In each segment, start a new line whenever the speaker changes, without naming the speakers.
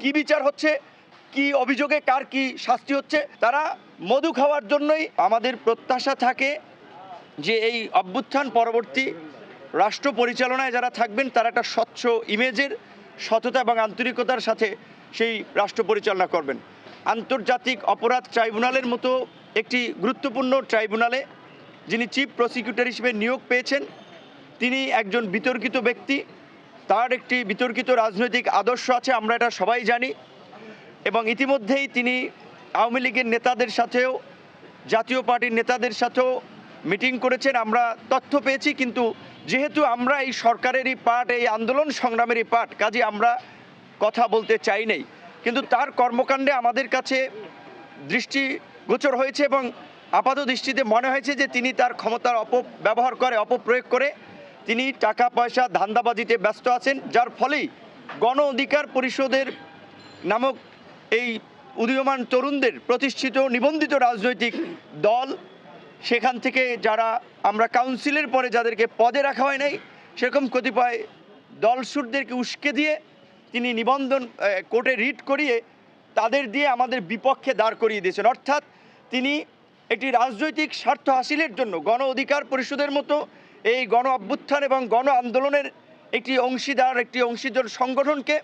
কি বিচার হচ্ছে, কি অভিযোগে কার কি শাস্তি হচ্ছে, তারা মধু খাওয়ার জন্যই আমাদের প্রত্যাশা থাকে যে এই অভ্যুত্থান পরবর্তী রাষ্ট্র পরিচালনায় যারা থাকবেন, তারা একটা স্বচ্ছ ইমেজের সততা এবং আন্তরিকতার সাথে সেই রাষ্ট্র পরিচালনা করবেন। আন্তর্জাতিক অপরাধ ট্রাইব্যুনালের মতো একটি গুরুত্বপূর্ণ ট্রাইব্যুনালে যিনি চিফ প্রসিকিউটর হিসেবে নিয়োগ পেয়েছেন, তিনি একজন বিতর্কিত ব্যক্তি। তার একটি বিতর্কিত রাজনৈতিক আদর্শ আছে, আমরা এটা সবাই জানি। এবং ইতিমধ্যেই তিনি আওয়ামী লীগের নেতাদের সাথেও, জাতীয় পার্টির নেতাদের সাথেও মিটিং করেছেন। আমরা তথ্য পেয়েছি, কিন্তু যেহেতু আমরা এই সরকারেরই পার্ট, এই আন্দোলন সংগ্রামেরই পার্ট, কাজে আমরা কথা বলতে চাই নাই। কিন্তু তার কর্মকাণ্ডে আমাদের কাছে দৃষ্টিগোচর হয়েছে এবং আপাত দৃষ্টিতে মনে হয়েছে যে তিনি তার ক্ষমতার অপব্যবহার করে, অপপ্রয়োগ করে তিনি টাকা পয়সা ধান্দাবাজিতে ব্যস্ত আছেন, যার ফলেই গণ অধিকার পরিষদের নামক এই উদীয়মান তরুণদের প্রতিষ্ঠিত নিবন্ধিত রাজনৈতিক দল, সেখান থেকে যারা আমরা কাউন্সিলের পরে যাদেরকে পদে রাখা হয় নাই, সেরকম কতিপয় দলসুরদেরকে উস্কে দিয়ে তিনি নিবন্ধন কোর্টে রিট করিয়ে তাদের দিয়ে আমাদের বিপক্ষে দাঁড় করিয়ে দিয়েছেন। অর্থাৎ তিনি একটি রাজনৈতিক স্বার্থ হাসিলের জন্য গণ অধিকার পরিষদের মতো এই গণ অভ্যুত্থান এবং গণ আন্দোলনের একটি অংশীদার একটি অংশীদার সংগঠনকে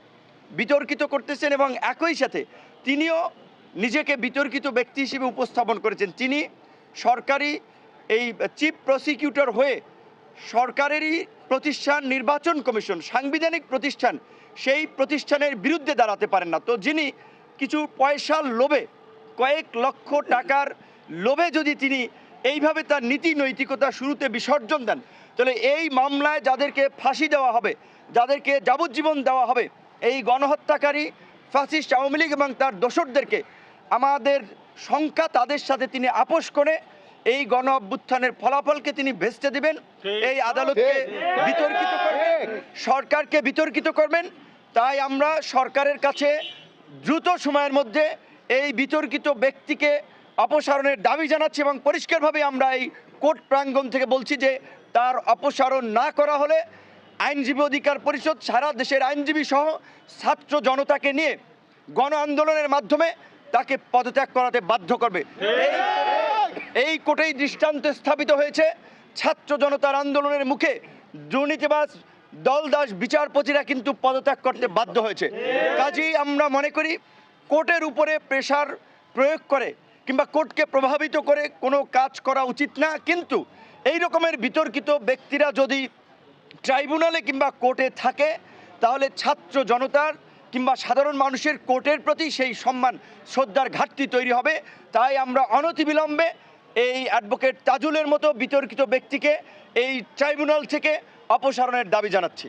বিতর্কিত করতেছেন এবং একই সাথে তিনিও নিজেকে বিতর্কিত ব্যক্তি হিসেবে উপস্থাপন করেছেন। তিনি সরকারি এই চিফ প্রসিকিউটর হয়ে সরকারেরই প্রতিষ্ঠান নির্বাচন কমিশন, সাংবিধানিক প্রতিষ্ঠান সেই প্রতিষ্ঠানের বিরুদ্ধে দাঁড়াতে পারেন না। তো যিনি কিছু পয়সার লোভে কয়েক লক্ষ টাকার লোভে যদি তিনি এইভাবে তার নীতি নৈতিকতা শুরুতে বিসর্জন দেন তাহলে এই মামলায় যাদেরকে ফাঁসি দেওয়া হবে যাদেরকে যাবজ্জীবন দেওয়া হবে এই গণহত্যাকারী ফ্যাসিস্ট আওয়ামী লীগ এবং তার দোসরদেরকে আমাদের সংখ্যা তাদের সাথে তিনি আপোষ করে এই গণ অভ্যুত্থানের ফলাফলকে তিনি ভেস্তে দিবেন এই আদালতকে বিতর্কিত করবেন সরকারকে বিতর্কিত করবেন তাই আমরা সরকারের কাছে দ্রুত সময়ের মধ্যে এই বিতর্কিত ব্যক্তিকে অপসারণের দাবি জানাচ্ছি এবং পরিষ্কারভাবে আমরা এই কোর্ট প্রাঙ্গণ থেকে বলছি যে তার অপসারণ না করা হলে আইনজীবী অধিকার পরিষদ সারা দেশের আইনজীবী সহ ছাত্র জনতাকে নিয়ে গণ আন্দোলনের মাধ্যমে তাকে পদত্যাগ করাতে বাধ্য করবে। এই কোটেই দৃষ্টান্ত স্থাপিত হয়েছে। ছাত্র জনতার আন্দোলনের মুখে দুর্নীতিবাজ দলদাস বিচারপতিরা কিন্তু পদত্যাগ করতে বাধ্য হয়েছে। কাজেই আমরা মনে করি কোর্টের উপরে প্রেশার প্রয়োগ করে কিংবা কোর্টকে প্রভাবিত করে কোনো কাজ করা উচিত না, কিন্তু এই রকমের বিতর্কিত ব্যক্তিরা যদি ট্রাইব্যুনালে কিংবা কোর্টে থাকে, তাহলে ছাত্র জনতার কিংবা সাধারণ মানুষের কোর্টের প্রতি সেই সম্মান, শ্রদ্ধার ঘাটতি তৈরি হবে। তাই আমরা অনতিবিলম্বে এই অ্যাডভোকেট তাজুলের মতো বিতর্কিত ব্যক্তিকে এই ট্রাইব্যুনাল থেকে অপসারণের দাবি জানাচ্ছি।